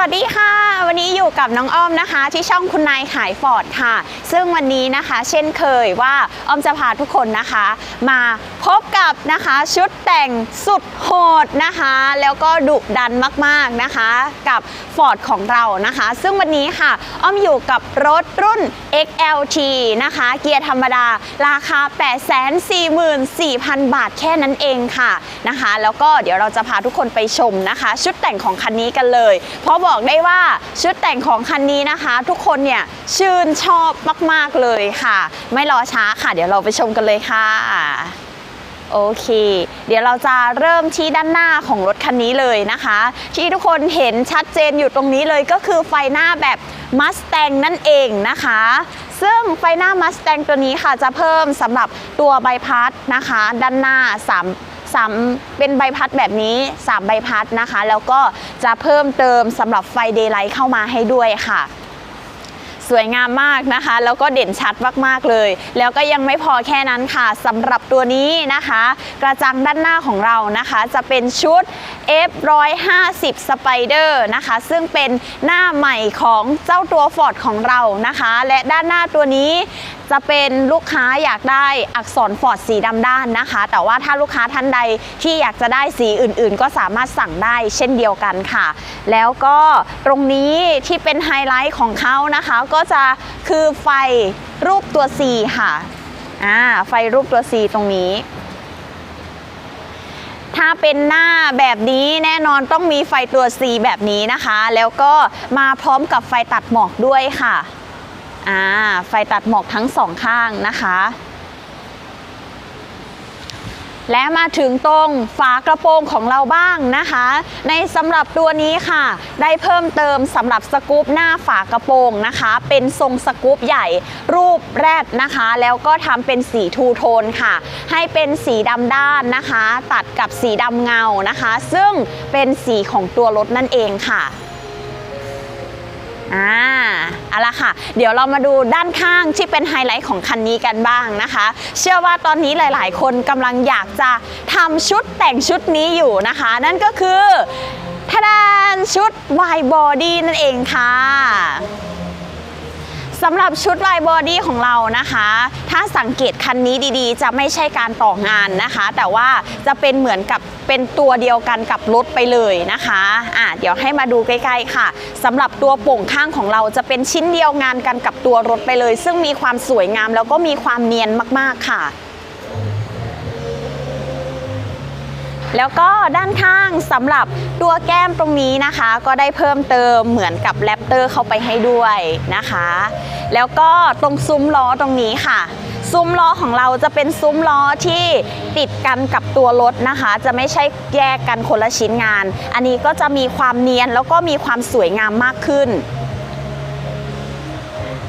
วัสดีค่ะ วันนี้อยู่กับน้องอ้อมนะคะ ที่ช่องคุณนายขายฟอร์ดค่ะ ซึ่งวันนี้นะคะ เช่นเคยว่าอ้อมจะพาทุกคนนะคะ มาพบกับนะคะชุดแต่งสุดโหดนะคะ แล้วก็ดุดันมากๆนะคะ กับฟอร์ดของเรานะคะ ซึ่งวันนี้ค่ะ อ้อมอยู่กับรถรุ่น XLT นะคะ เกียร์ธรรมดา ราคา 844,000 บาทแค่นั้นเองค่ะนะคะ แล้วก็เดี๋ยวเราจะพาทุกคนไปชมนะคะ ชุดแต่งของคันนี้กันเลย เพราะบอกได้ว่าชุดแต่งของคันนี้นะคะ ทุกคนเนี่ยชื่นชอบมากๆเลยค่ะ ไม่รอช้าค่ะ เดี๋ยวเราไปชมกันเลยค่ะโอเค เดี๋ยวเราจะเริ่มที่ด้านหน้าของรถคันนี้เลยนะคะ ที่ทุกคนเห็นชัดเจนอยู่ตรงนี้เลยก็คือไฟหน้าแบบ Mustang นั่นเองนะคะ ซึ่งไฟหน้า Mustang ตัวนี้ค่ะจะเพิ่มสำหรับตัวใบพัดนะคะ ด้านหน้า3 สาเป็นใบพัดแบบนี้ 3 ใบพัดนะคะ แล้วก็จะเพิ่มเติมสำหรับไฟเดย์ไลท์เข้ามาให้ด้วยค่ะ สวยงามมากนะคะ แล้วก็เด่นชัดมากๆเลย แล้วก็ยังไม่พอแค่นั้นค่ะสำหรับตัวนี้นะคะ กระจังด้านหน้าของเรานะคะ จะเป็นชุด F150 Spider นะคะ ซึ่งเป็นหน้าใหม่ของเจ้าตัว Ford ของเรานะคะ และด้านหน้าตัวนี้จะเป็นลูกค้าอยากได้อักษรฟอร์ดสีดำด้านนะคะ แต่ว่าถ้าลูกค้าท่านใดที่อยากจะได้สีอื่นๆ ก็สามารถสั่งได้เช่นเดียวกันค่ะ แล้วก็ตรงนี้ที่เป็นไฮไลท์ของเขานะคะก็็จะคือไฟรูปตัว C ค่ะอ่าไฟรูปตัว C ตรงนี้ ถ้าเป็นหน้าแบบนี้แน่นอนต้องมีไฟตัว C แบบนี้นะคะ แล้วก็มาพร้อมกับไฟตัดหมอกด้วยค่ะอ่าไฟตัดหมอกทั้งสองข้างนะคะ และมาถึงตรงฝากระโปรงของเราบ้างนะคะ ในสำหรับตัวนี้ค่ะ ได้เพิ่มเติมสำหรับสกู๊ปหน้าฝากระโปรงนะคะ เป็นทรงสกู๊ปใหญ่ รูปแรดนะคะ แล้วก็ทำเป็นสีทูโทนค่ะ ให้เป็นสีดำด้านนะคะ ตัดกับสีดำเงานะคะ ซึ่งเป็นสีของตัวรถนั่นเองค่ะ อ่าเอาละค่ะ เดี๋ยวเรามาดูด้านข้างที่เป็นไฮไลท์ของคันนี้กันบ้างนะคะ เชื่อว่าตอนนี้หลาย ๆ คนกำลังอยากจะทำชุดแต่งชุดนี้อยู่นะคะ นั่นก็คือทะดานชุด wide body นั่นเองค่ะ สำหรับชุดลายบอดี้ของเรานะคะ ถ้าสังเกตคันนี้ดีๆ จะไม่ใช่การต่องานนะคะ แต่ว่าจะเป็นเหมือนกับเป็นตัวเดียวกันกับรถไปเลยนะคะอะเดี๋ยวให้มาดูใกล้ๆค่ะสำหรับตัวโป่งข้างของเราจะเป็นชิ้นเดียวงานกันกับตัวรถไปเลย ซึ่งมีความสวยงามแล้วก็มีความเนียนมากๆค่ะ แล้วก็ด้านข้างสำหรับตัวแก้มตรงนี้นะคะ ก็ได้เพิ่มเติมเหมือนกับแรปเตอร์เข้าไปให้ด้วยนะคะ แล้วก็ตรงซุ้มล้อตรงนี้ค่ะ ซุ้มล้อของเราจะเป็นซุ้มล้อที่ติดกันกับตัวรถนะคะ จะไม่ใช่แยกกันคนละชิ้นงาน อันนี้ก็จะมีความเนียนแล้วก็มีความสวยงามมากขึ้น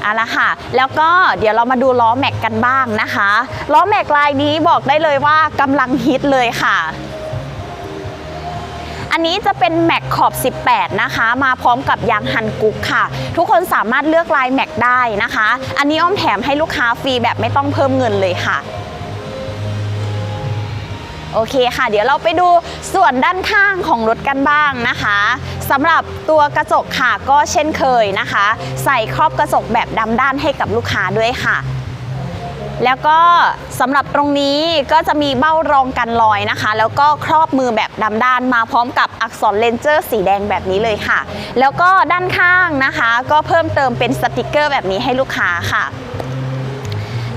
เอาละค่ะ แล้วก็เดี๋ยวเรามาดูล้อแม็กกันบ้างนะคะ ล้อแม็กลายนี้บอกได้เลยว่ากำลังฮิตเลยค่ะ อันนี้จะเป็นแม็กขอบ 18 นะคะ มาพร้อมกับยางฮันกุกค่ะ ทุกคนสามารถเลือกลายแม็กได้นะคะ อันนี้อ้อมแถมให้ลูกค้าฟรีแบบไม่ต้องเพิ่มเงินเลยค่ะโอเคค่ะ เดี๋ยวเราไปดูส่วนด้านข้างของรถกันบ้างนะคะสำหรับตัวกระจกค่ะก็เช่นเคยนะคะ ใส่ครอบกระจกแบบดำด้านให้กับลูกค้าด้วยค่ะ แล้วก็สำหรับตรงนี้ก็จะมีเบ้ารองกันรอยนะคะ แล้วก็ครอบมือแบบดำด้านมาพร้อมกับอักษรเลนเจอร์สีแดงแบบนี้เลยค่ะ แล้วก็ด้านข้างนะคะ ก็เพิ่มเติมเป็นสติกเกอร์แบบนี้ให้ลูกค้าค่ะ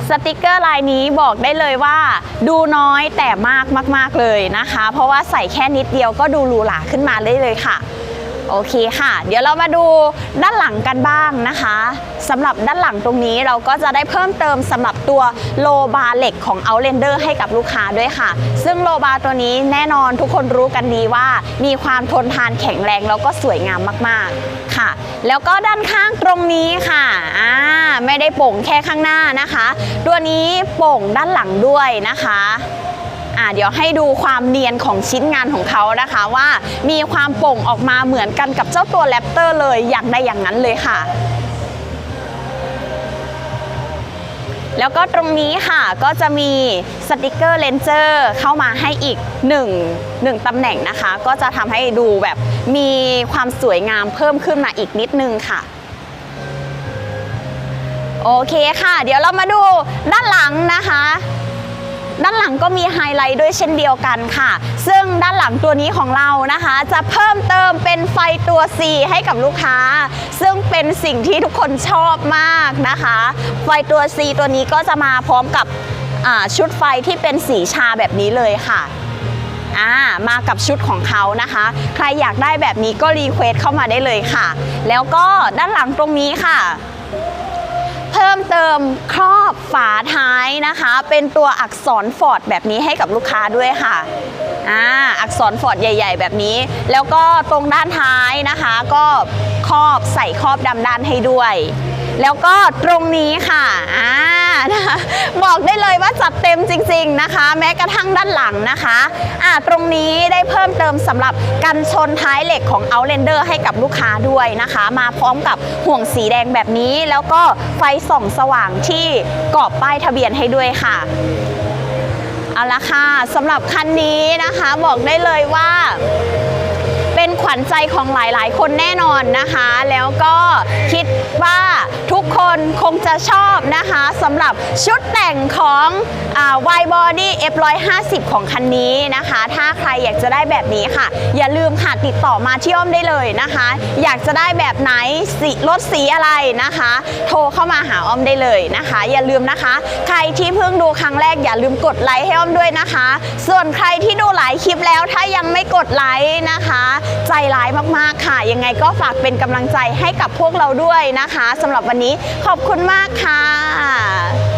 สติกเกอร์ลายนี้บอกได้เลยว่า ดูน้อยแต่มากมาก ๆ เลยนะคะ เพราะว่าใส่แค่นิดเดียวก็ดูหรูหราขึ้นมาได้เลยค่ะ โอเคค่ะ เดี๋ยวเรามาดูด้านหลังกันบ้างนะคะ สำหรับด้านหลังตรงนี้เราก็จะได้เพิ่มเติมสำหรับตัวโลบาร์เหล็กของ Outlander ให้กับลูกค้าด้วยค่ะ ซึ่งโลบาร์ตัวนี้แน่นอนทุกคนรู้กันดีว่า มีความทนทานแข็งแรงแล้วก็สวยงามมากๆค่ะ แล้วก็ด้านข้างตรงนี้ค่ะอ่าไม่ได้โป่งแค่ข้างหน้านะคะ ตัวนี้โป่งด้านหลังด้วยนะคะอ่าเดี๋ยวให้ดูความเนียนของชิ้นงานของเขานะคะว่ามีความโป่งออกมาเหมือนกันกับเจ้าตัวแรปเตอร์เลยอย่างใดอย่างนั้นเลยค่ะ แล้วก็ตรงนี้ค่ะก็จะมีสติกเกอร์เลนเจอร์เข้ามาให้อีก1 1ตำแหน่งนะคะ ก็จะทำให้ดูแบบมีความสวยงามเพิ่มขึ้นมาอีกนิดนึงค่ะโอเคค่ะ เดี๋ยวเรามาดูด้านหลังนะคะ ด้านหลังก็มีไฮไลท์ด้วยเช่นเดียวกันค่ะ ซึ่งด้านหลังตัวนี้ของเรานะคะ จะเพิ่มเติมเป็นไฟตัว C ให้กับลูกค้า ซึ่งเป็นสิ่งที่ทุกคนชอบมากนะคะ ไฟตัว C ตัวนี้ก็จะมาพร้อมกับชุดไฟที่เป็นสีชาแบบนี้เลยค่ะมากับชุดของเขานะคะ ใครอยากได้แบบนี้ก็รีเควสเข้ามาได้เลยค่ะ แล้วก็ด้านหลังตรงนี้ค่ะ เพิ่มเติมครอบ นะคะ เป็นตัวอักษรฟอร์ดแบบนี้ให้กับลูกค้าด้วยค่ะอ่าอักษรฟอร์ดใหญ่ ๆ แบบนี้ แล้วก็ตรงด้านท้ายนะคะ ก็ครอบใส่ครอบดำด้านให้ด้วย แล้วก็ตรงนี้ค่ะอ่านะคะบอกได้เลยว่าจัดเต็มจริง ๆนะคะ แม้กระทั่งด้านหลังนะคะอ่าตรงนี้ได้เพิ่มเติมสำหรับกันชนท้ายเหล็กของ Outlander ให้กับลูกค้าด้วยนะคะ มาพร้อมกับห่วงสีแดงแบบนี้ แล้วก็ไฟส่องสว่างที่กรอบป้ายทะเบียนให้ด้วยค่ะเอาละค่ะสำหรับคันนี้นะคะ บอกได้เลยว่า ขวัญใจของหลายๆ คนแน่นอนนะคะ แล้วก็คิดว่าทุกคนคงจะชอบนะคะสำหรับชุดแต่งของอ่า Y Body F150 ของคันนี้นะคะ ถ้าใครอยากจะได้แบบนี้ค่ะ อย่าลืมค่ะติดต่อมาที่อ้อมได้เลยนะคะ อยากจะได้แบบไหนสีรถสีอะไรนะคะ โทรเข้ามาหาอ้อมได้เลยนะคะ อย่าลืมนะคะ ใครที่เพิ่งดูครั้งแรกอย่าลืมกดไลค์ให้อ้อมด้วยนะคะ ส่วนใครที่ดูหลายคลิป แล้วถ้ายังไม่กดไลค์นะคะ ใจร้ายมากๆค่ะ ยังไงก็ฝากเป็นกำลังใจให้กับพวกเราด้วยนะคะสำหรับวันนี้ขอบคุณมากค่ะ